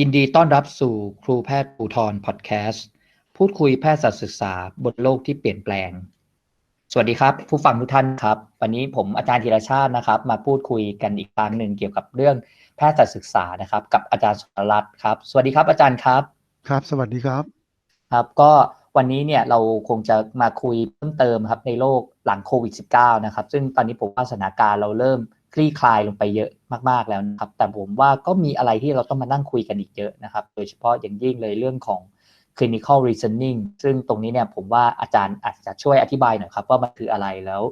ยินดีต้อนรับสู่ครูแพทย์ปูทรพอดแคสต์ พูดคุยแพทยศาสตร์ศึกษาบนโลกที่เปลี่ยนแปลง สวัสดีครับ ผู้ฟังทุกท่านครับ วันนี้ผมอาจารย์ธีรชาตินะครับ มาพูดคุยกันอีกครั้งหนึ่งเกี่ยวกับเรื่องแพทยศาสตร์ศึกษานะครับ กับอาจารย์สรรัตน์ครับ สวัสดีครับอาจารย์ครับ ครับ สวัสดีครับ ครับ ก็วันนี้เนี่ยเราคงจะมาคุยเพิ่มเติมครับในโลกหลังโควิด -19 นะครับ ซึ่งตอนนี้ผมว่าสถานการณ์เราเริ่ม คลี่คลายลงไปเยอะมาก ๆแล้วนะครับ แต่ผมว่าก็มีอะไรที่เราต้องมานั่งคุยกันอีกเยอะนะครับ โดยเฉพาะอย่างยิ่งเลยเรื่องของ clinical reasoning ซึ่งตรงนี้เนี่ยผมว่าอาจารย์อาจจะช่วยอธิบายหน่อยครับ ว่ามันคืออะไรแล้ว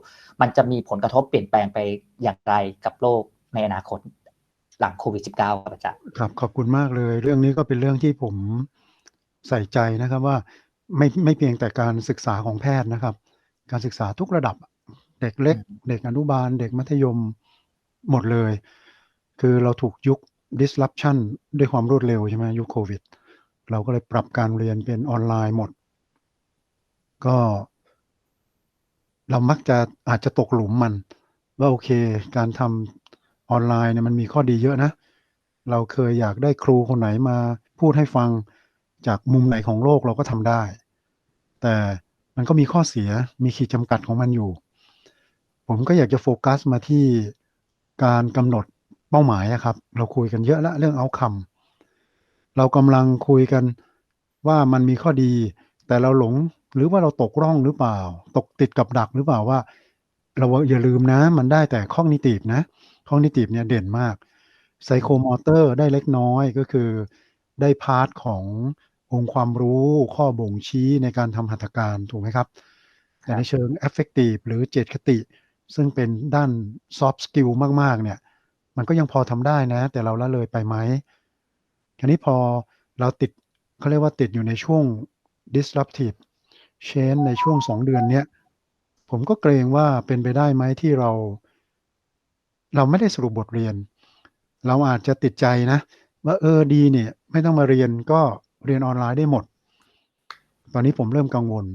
มันจะมีผลกระทบเปลี่ยนแปลงไปอย่างไรกับโลกในอนาคตหลังโควิด -19 ครับอาจารย์ครับขอบคุณมากเลย เรื่องนี้ก็เป็นเรื่องที่ผมใส่ใจนะครับว่าไม่ไม่เพียงแต่การศึกษาของแพทย์นะครับ การศึกษาทุกระดับ เด็กเล็ก เด็กอนุบาล เด็กมัธยม หมดเลย คือเราถูกยุค disruption ด้วยความรวดเร็วใช่ไหมยุคโควิด เราก็เลยปรับการเรียนเป็นออนไลน์หมด ก็ เรามักจะอาจจะตกหลุมมัน ว่าโอเค การทำออนไลน์เนี่ยมันมีข้อดีเยอะนะ เราเคยอยากได้ครูคนไหนมาพูดให้ฟังจากมุมไหนของโลกเราก็ทำได้ แต่มันก็มีข้อเสียมีขีดจำกัดของมันอยู่ ผมก็อยากจะโฟกัสมาที่ การกำหนดเป้าหมายครับ เราคุยกันเยอะแล้วเรื่องเอาคำเรากำลังคุยกันว่ามันมีข้อดี แต่เราหลงหรือว่าเราตกร่องหรือเปล่า ตกติดกับดักหรือเปล่าว่า เราอย่าลืมนะ มันได้แต่ข้อนิติบนะข้อนิติบเนี่ยเด่นมากไซโคมอเตอร์ได้เล็กน้อยก็คือได้พาร์ทขององค์ความรู้ข้อบ่งชี้ในการทำหัตถการถูกไหมครับ แต่ในเชิง effective หรือเจตคติ ซึ่งเป็นด้าน soft skill มากๆ เนี่ย มันก็ยังพอทำได้นะ แต่เราละเลยไปไหมทีนี้พอเราติดเขาเรียกว่าติดอยู่ในช่วง disruptive change ในช่วงสองเดือนเนี้ย ผมก็เกรงว่าเป็นไปได้ไหมที่เรา เราไม่ได้สรุปบทเรียน เราอาจจะติดใจนะ ว่าเออดีเนี่ย ไม่ต้องมาเรียนก็เรียนออนไลน์ได้หมด ตอนนี้ผมเริ่มกังวล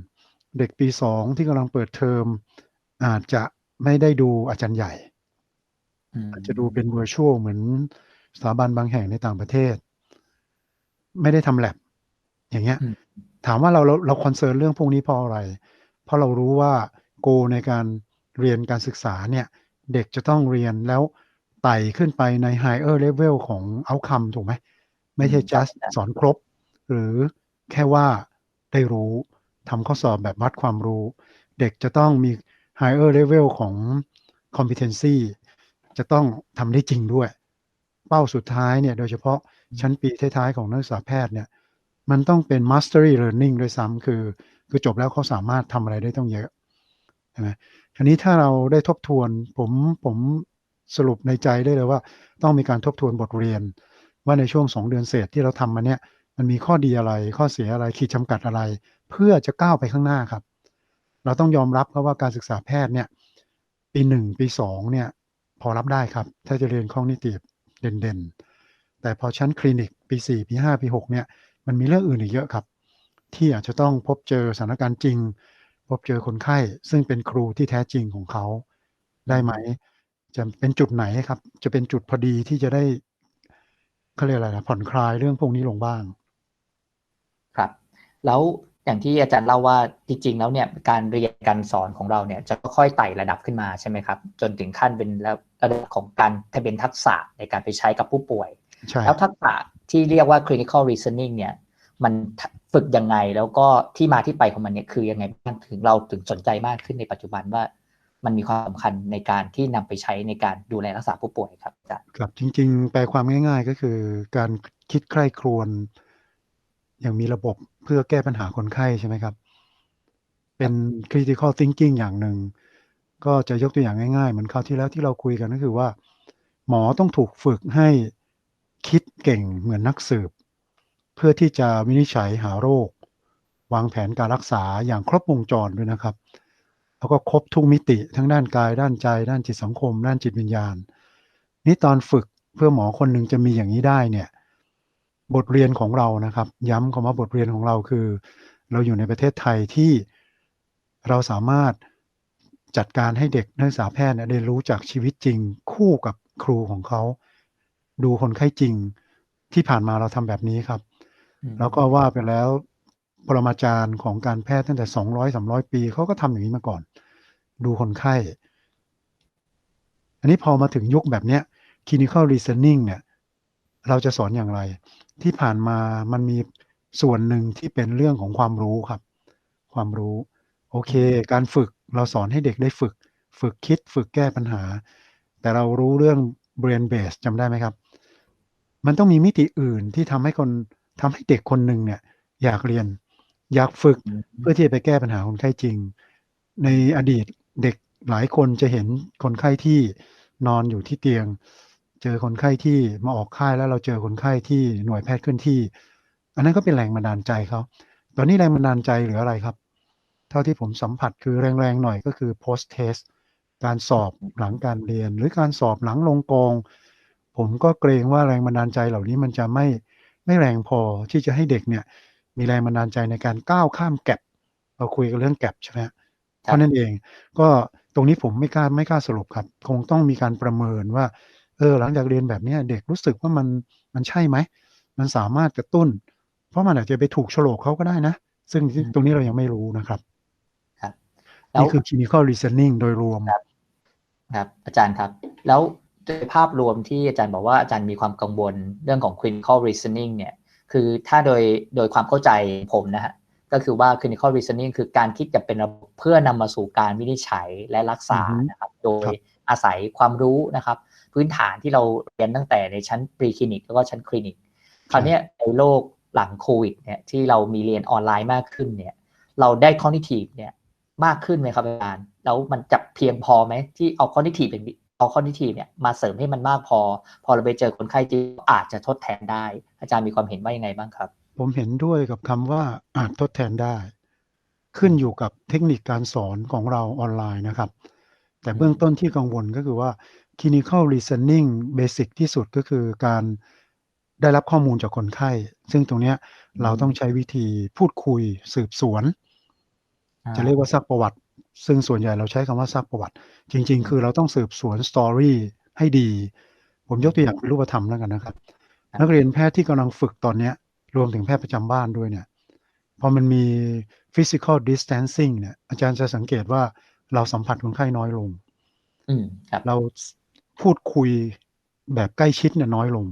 เด็กปีสองที่กำลังเปิดเทอมอาจจะ ไม่ได้ดูอาจารย์ใหญ่อาจจะดูเป็น virtual เหมือนสถาบันบางแห่งในต่างประเทศ ไม่ได้ทำแลบอย่างเงี้ย ถามว่าเราเราเราคอนเซิร์นเรื่องพวกนี้เพราะอะไร เพราะเรารู้ว่าโกในการเรียนการศึกษาเนี่ย เด็กจะต้องเรียนแล้วไต่ขึ้นไปใน higher level ของ outcome ถูกไหม ไม่ใช่ just สอนครบ หรือแค่ว่าได้รู้ทำข้อสอบแบบวัดความรู้ เด็กจะต้องมี higher level ของ competency จะต้องทำได้จริงด้วย เป้าสุดท้ายเนี่ยโดยเฉพาะชั้นปีท้ายๆของนักศึกษาแพทย์เนี่ยมันต้องเป็น mastery learning ด้วยซ้ำคือคือจบแล้วเขาสามารถทำอะไรได้ต้องเยอะใช่ไหมทีนี้ถ้าเราได้ทบทวนผมผมสรุปในใจได้เลยว่า ต้องมีการทบทวนบทเรียน ว่าในช่วงสองเดือนเศษที่เราทำมาเนี่ยมันมีข้อดีอะไรข้อเสียอะไรขีดจำกัดอะไร เพื่อจะก้าวไปข้างหน้าครับ เราต้องยอมรับครับว่าการศึกษาแพทย์เนี่ยปีหนึ่งปีสองเนี่ยพอรับได้ครับ ถ้าจะเรียนข้องนิติเด่นๆ แต่พอชั้นคลินิกปีสี่ปีห้าปีหกเนี่ยมันมีเรื่องอื่นอีกเยอะครับ ที่อาจจะต้องพบเจอสถานการณ์จริง พบเจอคนไข้ ซึ่งเป็นครูที่แท้จริงของเขาได้ไหม จะเป็นจุดไหนครับ จะเป็นจุดพอดีที่จะได้เขาเรียกอะไรนะผ่อนคลายเรื่องพวกนี้ลงบ้าง ครับ แล้ว อย่างที่อาจารย์เล่าว่าจริงๆแล้วเนี่ยการเรียนการสอนของเราเนี่ยจะค่อยๆไต่ระดับขึ้นมาใช่ไหมครับ จนถึงขั้นเป็นระดับของการเป็นทักษะในการไปใช้กับผู้ป่วย แล้วทักษะที่เรียกว่า clinical reasoning เนี่ยมันฝึกยังไงแล้วก็ที่มาที่ไปของมันเนี่ยคือยังไงบ้างถึงเราถึงสนใจมากขึ้นในปัจจุบันว่ามันมีความสำคัญในการที่นำไปใช้ในการดูแลรักษาผู้ป่วยครับอาจารย์ครับจริงๆ แปลความง่าย ๆ ก็คือการคิดใคร่ครวญ อย่างมีระบบเพื่อแก้ปัญหาคนไข้ใช่ไหมครับ เป็น critical thinking อย่างหนึ่ง ก็จะยกตัวอย่างง่ายๆ เหมือนคราวที่แล้วที่เราคุยกันก็คือว่า หมอต้องถูกฝึกให้คิดเก่งเหมือนนักสืบ เพื่อที่จะวินิจฉัยหาโรค วางแผนการรักษาอย่างครบวงจรด้วยนะครับ แล้วก็ครบทุกมิติทั้งด้านกายด้านใจ ด้านจิตสังคม ด้านจิตวิญญาณ นี่ตอนฝึกเพื่อหมอคนหนึ่งจะมีอย่างนี้ได้เนี่ย บทเรียนของเรานะครับ ย้ำคำว่าบทเรียนของเราคือ เราอยู่ในประเทศไทยที่เราสามารถจัดการให้เด็กนักศึกษาแพทย์ได้รู้จากชีวิตจริง คู่กับครูของเขา ดูคนไข้จริงที่ผ่านมาเราทำแบบนี้ครับอืมแล้วก็ว่าไปแล้วปรมาจารย์ของการแพทย์ตั้งแต่สองร้อยสามร้อยปีเขาก็ทำอย่างนี้มาก่อน ดูคนไข้ อันนี้พอมาถึงยุคแบบเนี้ย clinical reasoning เนี่ย เราจะสอนอย่างไร ที่ผ่านมามันมีส่วนหนึ่งที่เป็นเรื่องของความรู้ครับ ความรู้ โอเค การฝึกเราสอนให้เด็กได้ฝึก ฝึกคิดฝึกแก้ปัญหา แต่เรารู้เรื่อง brain base จำได้ไหมครับ มันต้องมีมิติอื่นที่ทำให้คนทำให้เด็กคนหนึ่งเนี่ย อยากเรียน อยากฝึกอืมเพื่อที่จะไปแก้ปัญหาคนไข้จริง ในอดีตเด็กหลายคนจะเห็นคนไข้ที่นอนอยู่ที่เตียง เจอคนไข้ที่มาออกค่ายแล้วเราเจอคนไข้ที่หน่วยแพทย์เคลื่อนที่ อันนั้นก็เป็นแรงบันดาลใจเขาตอนนี้แรงบันดาลใจหรืออะไรครับ เท่าที่ผมสัมผัสคือแรงๆหน่อยก็คือ post test การสอบหลังการเรียน หรือการสอบหลังลงกอง ผมก็เกรงว่าแรงบันดาลใจเหล่านี้มันจะไม่ไม่แรงพอที่จะให้เด็กเนี่ย มีแรงบันดาลใจในการก้าวข้ามแกลบเราคุยกันเรื่องแกลบใช่ไหมฮะเพราะนั่นเอง ก็ตรงนี้ผมไม่กล้าไม่กล้าสรุปครับ คงต้องมีการประเมินว่า เออหลังจากเรียนแบบเนี้ยเด็กรู้สึกว่ามันมันใช่ไหม มันสามารถกระตุ้น เพราะมันอาจจะไปถูกโฉลกเขาก็ได้นะ ซึ่งตรงนี้เรายังไม่รู้นะครับครับแล้วนี่คือ clinical reasoning โดยรวมครับ อาจารย์ครับ แล้วโดยภาพรวมที่อาจารย์บอกว่าอาจารย์มีความกังวลเรื่องของ clinical reasoning เนี่ย คือถ้าโดยโดยความเข้าใจผมนะฮะ ก็คือว่า clinical reasoning คือการคิดจะเป็นระบบเพื่อนำมาสู่การวินิจฉัยและรักษาอือฮึนะครับ โดยครับอาศัยความรู้นะครับ พื้นฐานที่เราเรียนตั้งแต่ในชั้น pre clinic แล้วก็ชั้นคลินิกคราวเนี้ยในโลกหลังโควิดเนี่ยที่เรามีเรียนออนไลน์มากขึ้นเนี่ยเราได้ cognitive เนี่ยมากขึ้นไหมครับอาจารย์แล้วมันจะเพียงพอไหมที่เอา cognitive เป็นเอา cognitive เนี่ยมาเสริมให้มันมากพอ พอเราไปเจอคนไข้จริงอาจจะทดแทนได้ อาจารย์มีความเห็นว่ายังไงบ้างครับ ผมเห็นด้วยกับคำว่าอาจทดแทนได้ ขึ้นอยู่กับเทคนิคการสอนของเราออนไลน์นะครับ แต่เบื้องต้นที่กังวลก็คือว่า clinical reasoning basic ที่สุดก็คือการได้รับข้อมูลจากคนไข้ ซึ่งตรงเนี้ยเราต้องใช้วิธีพูดคุยสืบสวน จะเรียกว่าซักประวัติ ซึ่งส่วนใหญ่เราใช้คำว่าซักประวัติ จริง ๆ คือเราต้องสืบสวนสตอรี่ให้ดี ผมยกตัวอย่างเป็นรูปธรรมแล้วกันนะครับครับนักเรียนแพทย์ที่กำลังฝึกตอนเนี้ยรวมถึงแพทย์ประจำบ้านด้วยเนี่ยพอมันมี physical distancing เนี่ยอาจารย์จะสังเกตว่าเราสัมผัสคนไข้น้อยลงอืมครับเรา พูดคุยแบบใกล้ชิดเนี่ยน้อยลง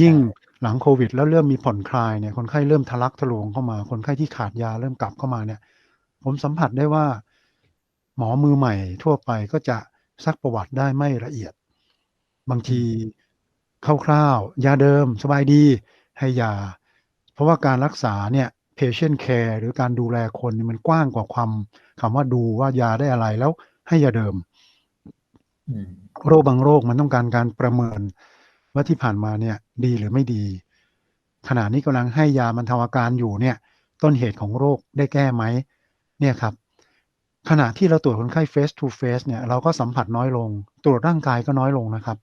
ยิ่งหลังโควิด แล้วเริ่มมีผ่อนคลายเนี่ยคนไข้เริ่มทะลักทะลวงเข้ามา คนไข้ที่ขาดยาเริ่มกลับเข้ามาเนี่ย ผมสัมผัสได้ว่า หมอมือใหม่ทั่วไปก็จะซักประวัติได้ไม่ละเอียด บางทีคร่าวๆยาเดิมสบายดีให้ยา เพราะว่าการรักษาเนี่ย patient care หรือการดูแลคนนี่มันกว้างกว่าความคำว่าดูว่ายาได้อะไรแล้วให้ยาเดิมอืม โรคบางโรคมันต้องการการประเมินว่าที่ผ่านมาเนี่ย ดีหรือไม่ดี ขณะนี้กำลังให้ยาบรรเทาอาการอยู่เนี่ย ต้นเหตุของโรคได้แก้ไหมเนี่ยครับ ขณะที่เราตรวจคนไข้ face to face เนี่ยเราก็สัมผัสน้อยลง ตรวจร่างกายก็น้อยลงนะครับ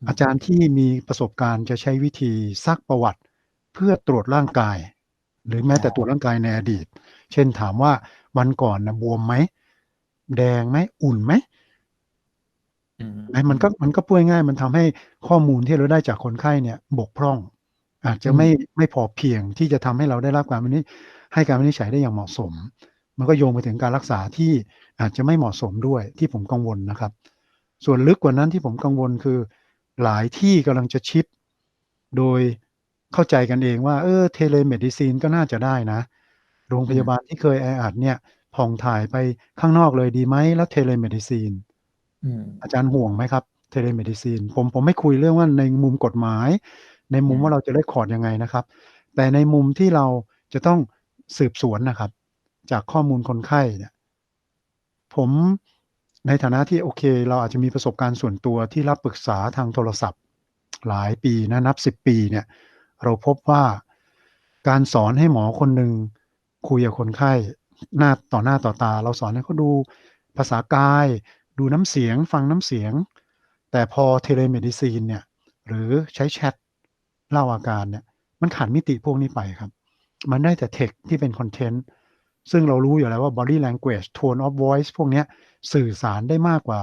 อืมอาจารย์ที่มีประสบการณ์จะใช้วิธีซักประวัติ เพื่อตรวจร่างกาย หรือแม้แต่ตรวจร่างกายในอดีต เช่นถามว่าวันก่อนนะบวมไหมแดงไหมอุ่นไหม อืมไอ้มันก็มันก็พูดง่ายๆมันทำให้ข้อมูลที่เราได้จากคนไข้เนี่ยบกพร่อง อาจจะไม่ไม่พอเพียงที่จะทำให้เราได้รับการวินิจให้การวินิจฉัยได้อย่างเหมาะสม มันก็โยงไปถึงการรักษาที่อาจจะไม่เหมาะสมด้วยที่ผมกังวลนะครับ ส่วนลึกกว่านั้นที่ผมกังวลคือ หลายที่กำลังจะชิป โดยเข้าใจกันเองว่าเออเทเลเมดิซีนก็น่าจะได้นะ โรงพยาบาลที่เคยแออัดเนี่ยผ่องถ่ายไปข้างนอกเลยดีไหมแล้วเทเลเมดิซีน อืมอาจารย์ห่วงไหมครับ เทเลเมดิซีน ผมผมไม่คุยเรื่องว่าในมุมกฎหมาย ในมุมอืมว่าเราจะได้คอร์ดยังไงนะครับ แต่ในมุมที่เราจะต้องสืบสวนนะครับ จากข้อมูลคนไข้เนี่ยผมในฐานะที่โอเค เราอาจจะมีประสบการณ์ส่วนตัวที่รับปรึกษาทางโทรศัพท์ หลายปีนะนับสิบปีเนี่ย เราพบว่าการสอนให้หมอคนหนึ่งคุยกับคนไข้ หน้าต่อหน้าต่อตา เราสอนให้เขาดูภาษากาย ดูน้ำเสียงฟังน้ำเสียง แต่พอเทเลเมดิซีนเนี่ยหรือใช้แชทเล่าอาการเนี่ยมันขาดมิติพวกนี้ไปครับ มันได้แต่เทคที่เป็นคอนเทนต์ซึ่งเรารู้อยู่แล้วว่า body language tone of voice พวกนี้สื่อสารได้มากกว่า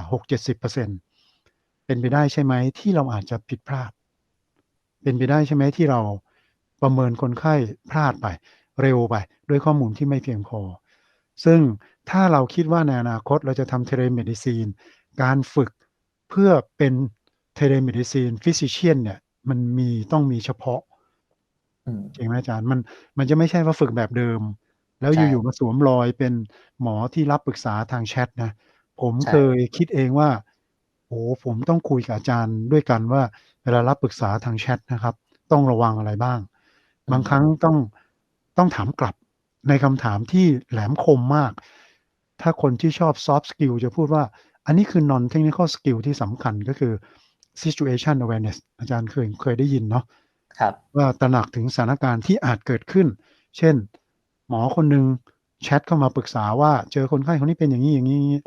6-70%เป็นไปได้ใช่ไหมที่เราอาจจะผิดพลาด เป็นไปได้ใช่ไหมที่เราประเมินคนไข้พลาดไป เร็วไป ด้วยข้อมูลที่ไม่เพียงพอ ซึ่ง ถ้าเราคิดว่าในอนาคตเราจะทำเทเลเมดิซีน การฝึกเพื่อเป็นเทเลเมดิซีนฟิสิเชียนเนี่ย มันมีต้องมีเฉพาะอืมจริงไหมอาจารย์มันมันจะไม่ใช่ว่าฝึกแบบเดิม แล้วใช่อยู่ๆมาสวมรอยเป็นหมอที่รับปรึกษาทางแชทนะ ผมใช่เคยคิดเองว่าโอ้ผมต้องคุยกับอาจารย์ด้วยกันว่า เวลารับปรึกษาทางแชทนะครับ ต้องระวังอะไรบ้าง บางครั้งต้องต้องถามกลับในคำถามที่แหลมคมมาก ถ้าคนที่ชอบ soft skill จะพูดว่า อันนี้คือ non technical skill ที่สำคัญก็คือ situation awareness อาจารย์เคยเคยได้ยินเนาะครับว่าตระหนักถึงสถานการณ์ที่อาจเกิดขึ้น เช่น หมอคนหนึ่งแชทเข้ามาปรึกษาว่าเจอคนไข้คนนี้เป็นอย่างนี้อย่างนี้อย่างนี้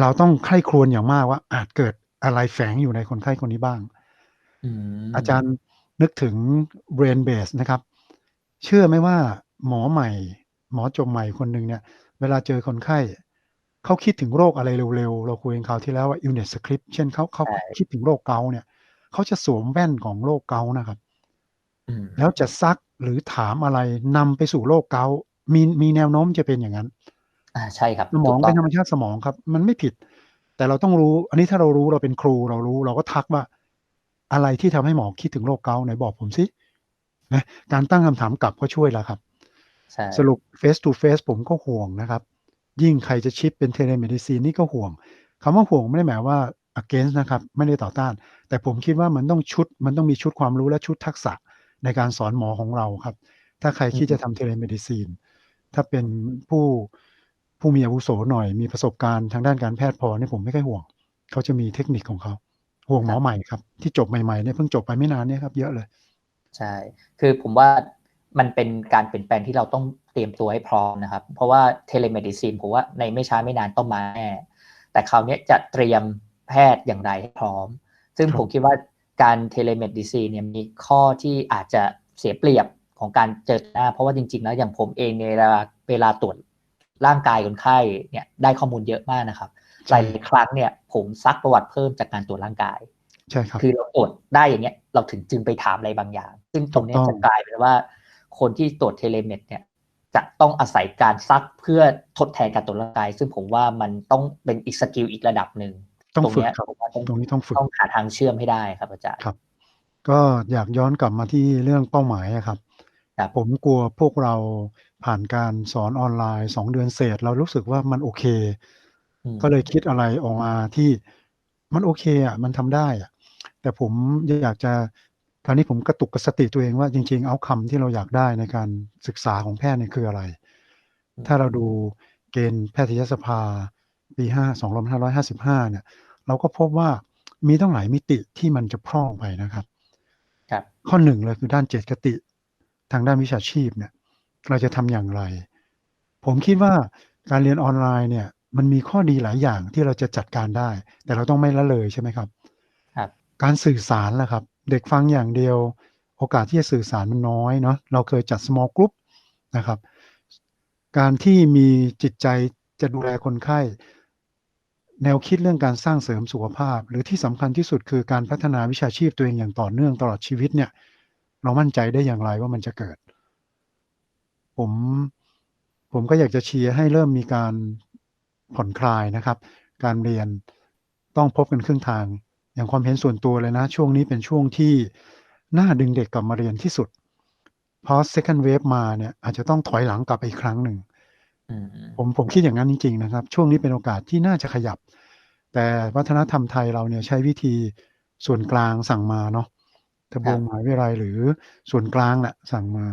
เราต้องใคร่ครวญอย่างมากว่า อาจเกิดอะไรแฝงอยู่ในคนไข้คนนี้บ้างอืมอาจารย์นึกถึง brain base นะครับ เชื่อไหมว่าหมอใหม่ หมอจบใหม่คนหนึ่งเนี่ย เวลาเจอคนไข้เขาคิดถึงโรคอะไรเร็วๆ เราคุยกันคราวที่แล้วว่า illness script เช่นเขาเขาคิดถึงโรคเกาต์เนี่ยเขาจะสวมแว่นของโรคเกาต์นะครับอืมแล้วจะซักหรือถามอะไรนำไปสู่โรคเกาต์มีมีแนวโน้มจะเป็นอย่างนั้น อ่าใช่ครับสมองถูกต้เป็นธรรมชาติสมองครับ มันไม่ผิด แต่เราต้องรู้ อันนี้ถ้าเรารู้เราเป็นครูเรารู้ เราก็ทักว่า อะไรที่ทำให้หมอคิดถึงโรคเกาต์ไหนบอกผมสินะการตั้งคำถามกลับก็ช่วยแล้วครับใช่ สรุป face to face ผมก็ห่วงนะครับ ยิ่งใครจะชิปเป็นเทเลเมดิซีนนี่ก็ห่วงคำว่าห่วงไม่ได้หมายว่า against นะครับ ไม่ได้ต่อต้าน แต่ผมคิดว่ามันต้องชุด มันต้องมีชุดความรู้และชุดทักษะในการสอนหมอของเราครับ ถ้าใครคิดจะทำเทเลเมดิซีน ถ้าเป็นผู้ผู้มีอาวุโสหน่อย มีประสบการณ์ทางด้านการแพทย์พอเนี่ยผมไม่ค่อยห่วง เขาจะมีเทคนิคของเขา ห่วงหมอใหม่ครับ ที่จบใหม่ๆเนี่ยเพิ่งจบไปไม่นานเนี่ยครับ เยอะเลย ใช่ คือผมว่า มันเป็นการเปลี่ยนแปลงที่เราต้องเตรียมตัวให้พร้อมนะครับ เพราะว่าเทเลเมดิซีนผมว่าในไม่ช้าไม่นานต้องมาแน่แต่คราวนี้จะเตรียมแพทย์อย่างไรให้พร้อม ซึ่งครับผมคิดว่าการเทเลเมดิซีนเนี่ยมีข้อที่อาจจะเสียเปรียบของการเจอหน้า เพราะว่าจริงๆแล้วอย่างผมเองในเวลาเวลาตรวจร่างกายคนไข้เนี่ยได้ข้อมูลเยอะมากนะครับหลายๆครั้งเนี่ยผมซักประวัติเพิ่มจากการตรวจร่างกายใช่ครับคือเราตรวจได้อย่างเงี้ยเราถึงจึงไปถามอะไรบางอย่าง ซึ่งตรงเนี้ยถูกต้จะองกลายเป็นว่า คนที่ตรวจเทเลเมดเนี่ยจะต้องอาศัยการซักเพื่อทดแทนการตรวจร่างกาย ซึ่งผมว่ามันต้องเป็นอีกสกิลอีกระดับหนึ่งต้องตรงฝึกเนี้ยครับผมว่าต้องตรงนี้ต้องฝึกต้องหาทางเชื่อมให้ได้ครับอาจารย์ครับ ก็อยากย้อนกลับมาที่เรื่องเป้าหมายอะครับครับ ผมกลัวพวกเราผ่านการสอนออนไลน์สองเดือนเศษ เรารู้สึกว่ามันโอเคอืมก็เลยคิดอะไรออกมาที่มันโอเคอะมันทำได้อะแต่ผมอยากจะ คราวนี้ผมกระตุกกระสติตัวเองว่าจริงๆเอาคำที่เราอยากได้ในการศึกษาของแพทย์เนี่ยคืออะไร ถ้าเราดูเกณฑ์แพทยสภาปีห้าสองพันห้าร้อยห้าสิบห้าเนี่ย เราก็พบว่ามีต้องหลายมิติที่มันจะพร่องไปนะครับ ครับ ข้อหนึ่งเลยคือด้านเจตคติ ทางด้านวิชาชีพเนี่ย เราจะทำอย่างไร ผมคิดว่าการเรียนออนไลน์เนี่ย มันมีข้อดีหลายอย่างที่เราจะจัดการได้ แต่เราต้องไม่ละเลยใช่ไหมครับ ครับ การสื่อสารล่ะครับ เด็กฟังอย่างเดียว โอกาสที่จะสื่อสารมันน้อยเนาะเราเคยจัด small group นะครับ การที่มีจิตใจจะดูแลคนไข้ แนวคิดเรื่องการสร้างเสริมสุขภาพ หรือที่สำคัญที่สุดคือการพัฒนาวิชาชีพตัวเองอย่างต่อเนื่องตลอดชีวิตเนี่ย เรามั่นใจได้อย่างไรว่ามันจะเกิด ผมผมก็อยากจะเชียร์ให้เริ่มมีการผ่อนคลายนะครับ การเรียนต้องพบกันครึ่งทาง อย่างความเห็นส่วนตัวเลยนะ ช่วงนี้เป็นช่วงที่น่าดึงเด็กกลับมาเรียนที่สุด เพราะ second wave มาเนี่ยอาจจะต้องถอยหลังกลับไปอีกครั้งหนึ่งอืมผมผมคิดอย่างนั้นจริง ๆ นะครับ ช่วงนี้เป็นโอกาสที่น่าจะขยับ แต่วัฒนธรรมไทยเราเนี่ยใช้วิธีส่วนกลางสั่งมาเนาะทบวงมหาวิทยาลัยหรือส่วนกลางแหละสั่งมา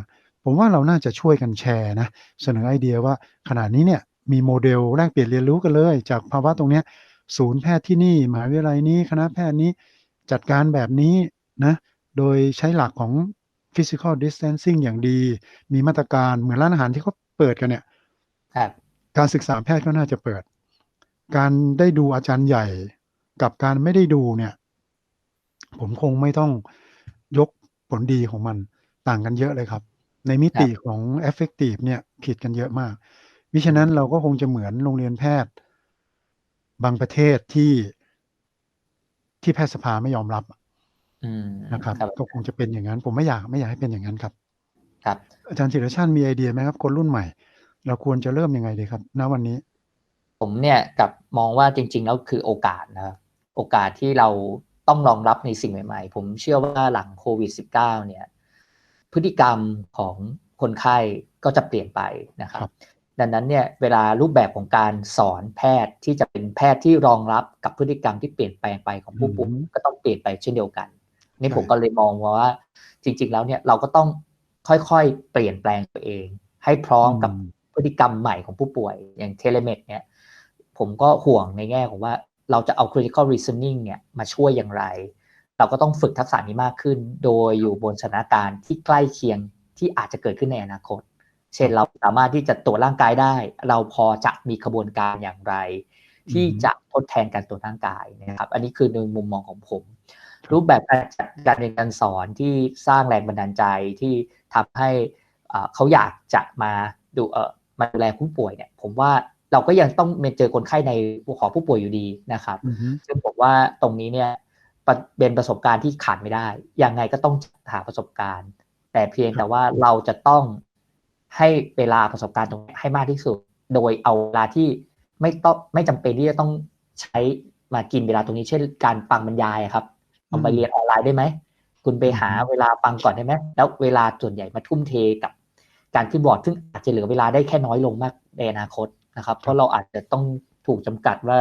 ผมว่าเราน่าจะช่วยกันแชร์นะ เสนอไอเดียว่าขณะนี้เนี่ยมีโมเดลแลกเปลี่ยนเรียนรู้กันเลย จากภาวะตรงเนี้ย ศูนย์แพทย์ที่นี่มหาวิทยาลัยนี้คณะแพทย์นี้จัดการแบบนี้นะโดยใช้หลักของ physical distancing อย่างดี มีมาตรการเหมือนร้านอาหารที่เขาเปิดกันเนี่ยครับการศึกษาแพทย์ก็น่าจะเปิด การได้ดูอาจารย์ใหญ่กับการไม่ได้ดูเนี่ย ผมคงไม่ต้องยกผลดีของมันต่างกันเยอะเลยครับ ในมิติของ effective เนี่ยผิดกันเยอะมากมิฉะนั้นเราก็คงจะเหมือนโรงเรียนแพทย์ บางประเทศที่ที่แพทยสภาไม่ยอมรับอืมนะครับครับก็คงจะเป็นอย่างนั้น ผมไม่อยากไม่อยากให้เป็นอย่างนั้นครับ ครับ อาจารย์ธีรชาติมีไอเดียไหมครับ คนรุ่นใหม่ เราควรจะเริ่มยังไงดีครับ ณวันนี้ ผมเนี่ยกลับมองว่าจริง ๆ แล้วคือโอกาสนะครับโอกาสที่เราต้องรองรับในสิ่งใหม่ ๆ ผมเชื่อว่าหลังโควิด -19 เนี่ย พฤติกรรมของคนไข้ก็จะเปลี่ยนไปนะครับครับ ดังนั้นเนี่ยเวลารูปแบบของการสอนแพทย์ที่จะเป็นแพทย์ที่รองรับกับพฤติกรรมที่เปลี่ยนแปลงไปของผู้ป่วยอืมก็ต้องเปลี่ยนไปเช่นเดียวกัน นี่ใช่ผมก็เลยมองว่า จริง ๆ แล้วเนี่ยเราก็ต้องค่อยๆเปลี่ยนแปลงตัวเอง ให้พร้อมกับอืมพฤติกรรมใหม่ของผู้ป่วยอย่างเทเลเมดเนี่ยผมก็ห่วงในแง่ของว่าเราจะเอา critical reasoning เนี่ยมาช่วยอย่างไร เราก็ต้องฝึกทักษะนี้มากขึ้น โดยอยู่บนสถานการณ์ที่ใกล้เคียงที่อาจจะเกิดขึ้นในอนาคต เช่นเราสามารถที่จะตรวจร่างกายได้ เราพอจะมีขบวนการอย่างไร ที่จะทดแทนการตรวจร่างกายนะครับ อันนี้คือในมุมมองของผม รูปแบบการจัดการเรียนการสอนที่สร้างแรงบันดาลใจที่ทำให้อ่าเขาอยากจะมาดูเออมาดูแลผู้ป่วยเนี่ย ผมว่าเราก็ยังต้องเจอคนไข้ในของผู้ป่วยอยู่ดีนะครับอือฮึซึ่งผมว่าตรงนี้เนี่ยปะเป็นประสบการณ์ที่ขาดไม่ได้ยังไงก็ต้องหาประสบการณ์ แต่เพียงแต่ว่าเราจะต้อง ให้เวลาประสบการณ์ตรงนี้ให้มากที่สุด โดยเอาเวลาที่ไม่ต้องไม่จำเป็นที่จะต้องใช้มากินเวลาตรงนี้ เช่น การฟังบรรยายอะครับเอาไปเรียนออนไลน์ได้ไหม คุณไปหาเวลาฟังก่อนได้ไหม แล้วเวลาส่วนใหญ่มาทุ่มเทกับการขึ้นบอร์ด ซึ่งอาจจะเหลือเวลาได้แค่น้อยลงมากในอนาคตนะครับ เพราะเราอาจจะต้องถูกจำกัดว่า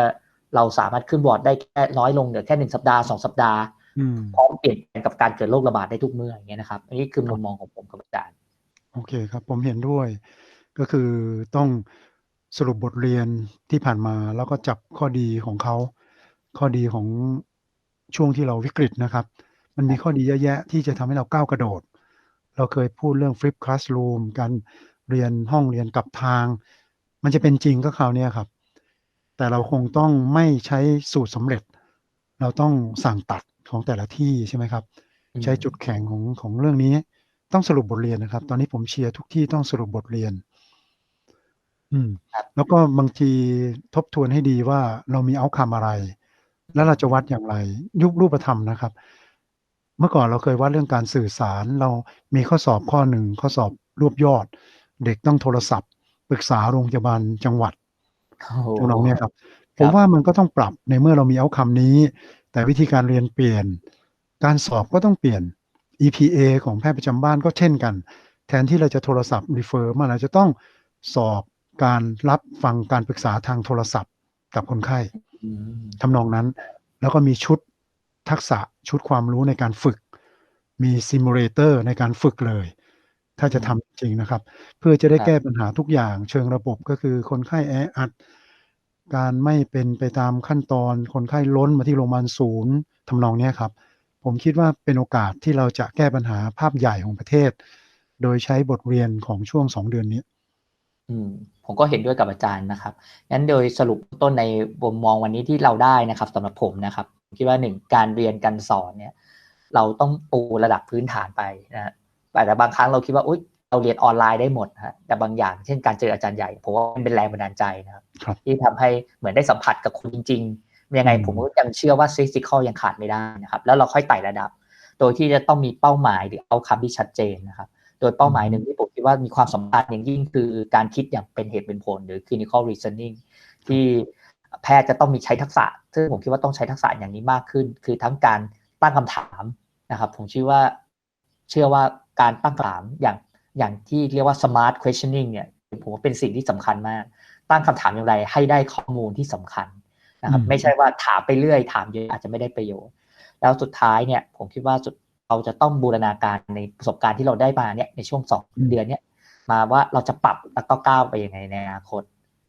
เราสามารถขึ้นบอร์ดได้แค่น้อยลงเหลือแค่หนึ่งสัปดาห์สองสัปดาห์อืมพร้อมเปลี่ยนแปลงกับการเกิดโรคระบาดได้ทุกเมื่ออย่างเงี้ยนะครับ อันนี้คือมุมมองของผมกับอาจารย์ โอเคครับ ผมเห็นด้วย ก็คือต้องสรุปบทเรียนที่ผ่านมา แล้วก็จับข้อดีของเขา ข้อดีของช่วงที่เราวิกฤตนะครับ มันมีข้อดีเยอะแยะที่จะทำให้เราก้าวกระโดด เราเคยพูดเรื่อง flip classroom การเรียนห้องเรียนกลับทาง มันจะเป็นจริงก็คราวเนี้ยครับ แต่เราคงต้องไม่ใช้สูตรสำเร็จ เราต้องสั่งตัดของแต่ละที่ใช่ไหมครับอืมใช้จุดแข็งของของเรื่องนี้ ต้องสรุปบทเรียนนะครับ ตอนนี้ผมเชียร์ทุกที่ต้องสรุปบทเรียน อืมครับแล้วก็บางทีทบทวนให้ดีว่าเรามีเอาคำอะไร แล้วเราจะวัดอย่างไร ยุครูปธรรมนะครับ เมื่อก่อนเราเคยวัดเรื่องการสื่อสาร เรามีข้อสอบข้อหนึ่งข้อสอบรวบยอด เด็กต้องโทรศัพท์ปรึกษาโรงพยาบาลจังหวัดโอ้โหตรงน้องเนี่ยครับคผรับมว่ามันก็ต้องปรับในเมื่อเรามีเอาคำนี้ แต่วิธีการเรียนเปลี่ยน การสอบก็ต้องเปลี่ยน EPA ของแพทย์ประจำบ้านก็เช่นกัน แทนที่เราจะโทรศัพท์ refer มันอาจจะต้องสอบการรับฟังการปรึกษาทางโทรศัพท์กับคนไข้อืมทำนองนั้น แล้วก็มีชุดทักษะชุดความรู้ในการฝึก มีซิมูเลเตอร์ในการฝึกเลย ถ้าจะทำจริงนะครับ เพื่อจะได้ครับแก้ปัญหาทุกอย่าง เชิงระบบก็คือคนไข้แออัด การไม่เป็นไปตามขั้นตอน คนไข้ล้นมาที่โรงพยาบาลศูนย์ทำนองเนี้ยครับ ผมคิดว่าเป็นโอกาสที่เราจะแก้ปัญหาภาพใหญ่ของประเทศ โดยใช้บทเรียนของช่วงสองเดือนนี้ อืม ผมก็เห็นด้วยกับอาจารย์นะครับงั้นโดยสรุปต้นในมุมมองวันนี้ที่เราได้นะครับสำหรับผมนะครับผมคิดว่าหนึ่งการเรียนการสอนเนี่ย เราต้องปูระดับพื้นฐานไปนะฮะแต่บางครั้งเราคิดว่าอุ๊ยเราเรียนออนไลน์ได้หมดนะฮะแต่บางอย่างเช่นการเจออาจารย์ใหญ่ผมว่ามันเป็นแรงบันดาลใจนะครับครับที่ทำให้เหมือนได้สัมผัสกับคนจริง ๆ ยังไงอืมผมก็ยังเชื่อว่าฟิสิกอลยังขาดไม่ได้นะครับ แล้วเราค่อยไต่ระดับ โดยที่จะต้องมีเป้าหมายหรือเอาคำที่ชัดเจนนะครับ โดยเป้าหมายหนึ่งที่ผมคิดว่ามีความสำคัญอย่างยิ่งคือการคิดอย่างเป็นเหตุเป็นผล หรือ clinical reasoning ที่แพทย์จะต้องมีใช้ทักษะ ซึ่งผมคิดว่าต้องใช้ทักษะอย่างนี้มากขึ้น คือทั้งการตั้งคำถามนะครับ ผมเชื่อว่าเชื่อว่าการตั้งคำถามอย่างอย่างที่เรียกว่า smart questioning เนี่ยผมว่าเป็นสิ่งที่สำคัญมาก ตั้งคำถามอย่างไรให้ได้ข้อมูลที่สำคัญ นะครับอืมไม่ใช่ว่าถามไปเรื่อยถามเยอะอาจจะไม่ได้ประโยชน์ แล้วสุดท้ายเนี่ยผมคิดว่าสุดเราจะต้องบูรณาการในประสบการณ์ที่เราได้มาเนี่ยในช่วงสองอืมเดือนเนี่ยมาว่าเราจะปรับแล้วก็ก้าวไปยังไงในอนาคต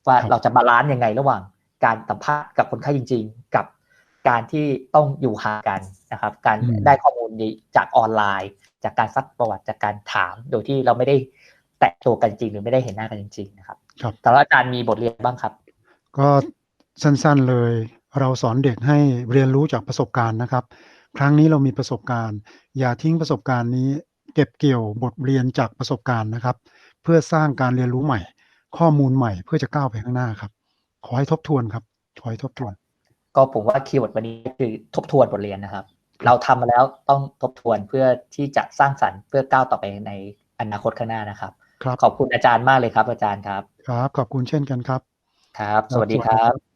ว่าครับเราจะบาลานซ์ยังไงระหว่างการสัมภาษณ์กับคนไข้จริง ๆ กับการที่ต้องอยู่ห่างกันนะครับ การอืมได้ข้อมูลจากออนไลน์ จากการซักประวัติจากการถาม โดยที่เราไม่ได้แตะตัวกันจริงหรือไม่ได้เห็นหน้ากันจริงๆนะครับครับแต่ว่าอาจารย์มีบทเรียนบ้างครับ ก็ สั้นๆเลย เราสอนเด็กให้เรียนรู้จากประสบการณ์นะครับ ครั้งนี้เรามีประสบการณ์ อย่าทิ้งประสบการณ์นี้ เก็บเกี่ยวบทเรียนจากประสบการณ์นะครับ เพื่อสร้างการเรียนรู้ใหม่ ข้อมูลใหม่เพื่อจะก้าวไปข้างหน้าครับ ขอให้ทบทวนครับขอให้ทบทวน ก็ผมว่าคีย์เวิร์ดวันนี้คือทบทวนบทเรียนนะครับ เราทำมาแล้วต้องทบทวนเพื่อที่จะสร้างสรรค์เพื่อก้าวต่อไปในอนาคตข้างหน้านะครับครับขอบคุณอาจารย์มากเลยครับ อาจารย์ครับ ครับ ขอบคุณเช่นกันครับ ครับ สวัสดีครับ